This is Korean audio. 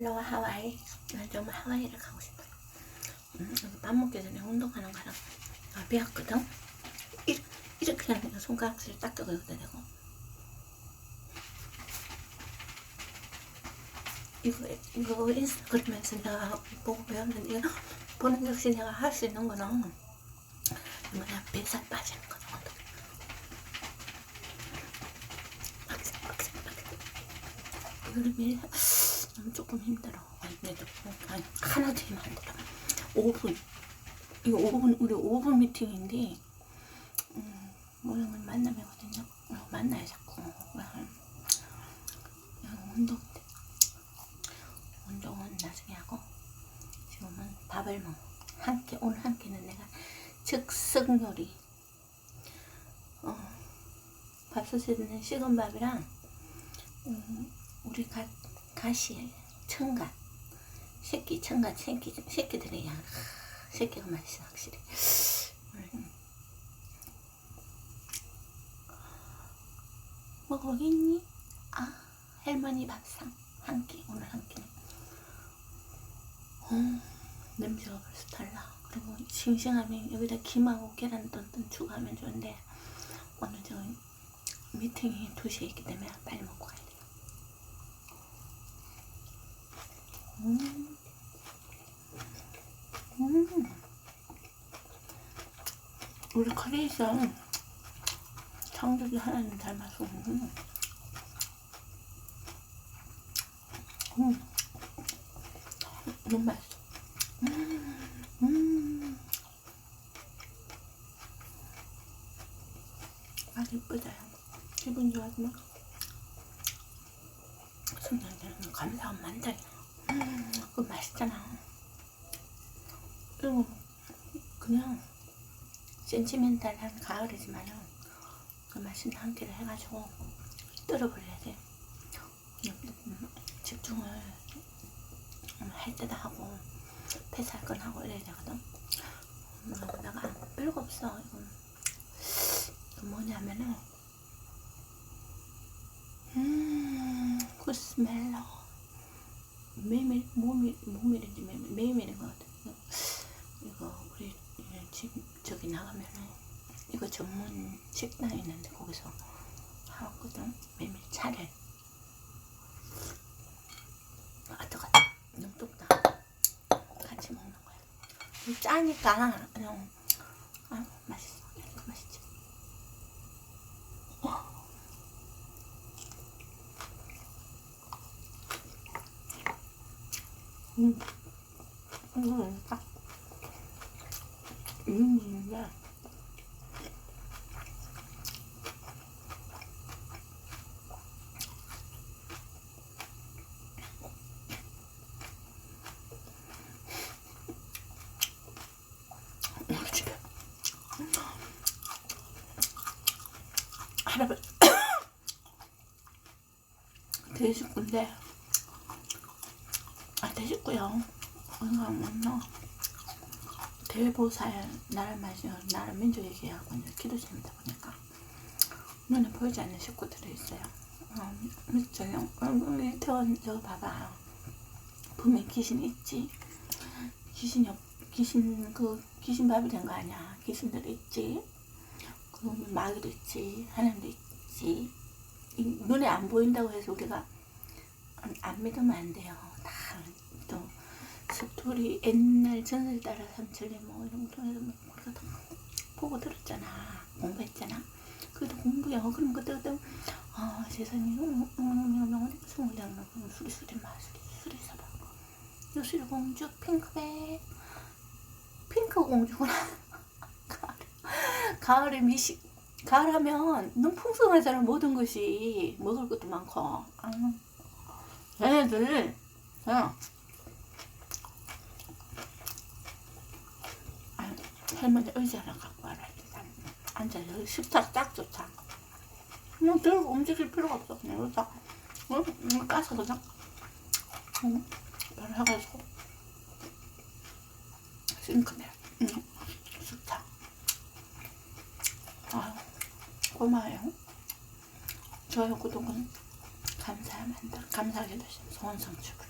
일로와 하와이. 난좀 하와이를 가고 싶어. 음, 밥 먹기 전에 운동하는 거랑 아, 배웠거든. 이렇게, 이렇게 하는 거 손가락질 딱 껴도 되고. 이거 이거 인스타그램에서 내가 보고 배웠는데 이거 보는 역시 내가 할 수 있는 거는 뭐야 뱃살 빠지는 거죠. 빡세 빡세 빡세. 이거를 너무 조금 힘들어. 그래도 아니, 하나도 힘안 들어. 5분. 이거 5분, 우리 5분 미팅인데, 음, 모형을 만나면거든요. 어, 만나요, 자꾸. 그냥 운동, 운동은 나중에 하고, 지금은 밥을 먹어. 한 끼, 오늘 한 끼는 내가 즉석 요리. 어, 밥솥에는 식은 밥이랑, 음, 우리 가, 가시, 청갓, 새끼, 청갓, 새끼, 새끼들이 야, 새끼가 맛있어, 확실히. 음. 먹어보겠니? 아, 할머니 밥상. 한 끼, 오늘 한 끼는. 어, 냄새가 벌써 달라. 그리고 싱싱하면 여기다 김하고 계란 던던 추가하면 좋은데, 오늘 저 미팅이 2시에 있기 때문에 빨리 먹고 가야 돼. 음. 음. 우리 커리에이션 창조기 하나님 닮아서 음. 음. 너무 맛있어 음. 음. 아 이쁘다 기분 좋아지나? 순간적으로 감사한 만다 음, 그거 맛있잖아. 그리고 그냥 센티멘탈한 가을이지만은 그 맛있는 한 끼를 해가지고 떨어버려야 돼. 음, 집중을 할 때도 하고 패스할 건 하고 이래야 되거든. 음, 내가 별거 없어. 이건 뭐냐면은 음, 구스멜 모밀 모밀인지 메밀 메밀인 것 같아. 이거, 우리 집 저기 나가면은 이거 전문 식당 있는데 거기서 하거든 메밀 차를. 아 뜨겁다. 너무 뜨겁다. 같이 먹는 거야. 짜니까 그냥 아 맛있어. 이렇게 맛있지. 음. 음, 딱. 음, 야. 우리 집에 할아버지 돼지꾼데 아 돼지고요. 뭔가 뭐나 대보살 나라 마시고 나라 민족 얘기하고 이제 기도 제니다 보니까 눈에 보이지 않는 식구들이 있어요. 어, 저기 어, 태원 저 봐봐 분명 귀신 있지. 귀신이 없, 귀신 그 귀신 밥이 된 거 아니야. 귀신들이 있지. 그 마귀도 있지. 하나님도 있지. 이 눈에 안 보인다고 해서 우리가 안, 안 믿으면 안 돼요. 스토리 옛날 전설 따라 삼천리 뭐 이런 거 통해서 뭐다 보고 들었잖아. 공부했잖아. 그래도 공부야. 그럼 그때부터 아 세상에 명명명명 스물两수리 수리 마 수리 수리 사바 요술 공주 핑크백 핑크 공주구나. 가을 가을에 미식 가을 하면 너무 풍성하잖아 모든 것이 먹을 것도 많고 아, 얘네들 어. 아, 할머니 의자 하나 갖고 와라 앉아 여기 식탁 딱 좋다. 그냥 들고 움직일 필요가 없어 그냥 여기 딱 응? 이거 까서 그냥 응? 바로 해가지고 싱크대. 응? 식탁. 아유 고마워요. 좋아요 구독은 감사합니다. 감사하게 되신 소원성취 부려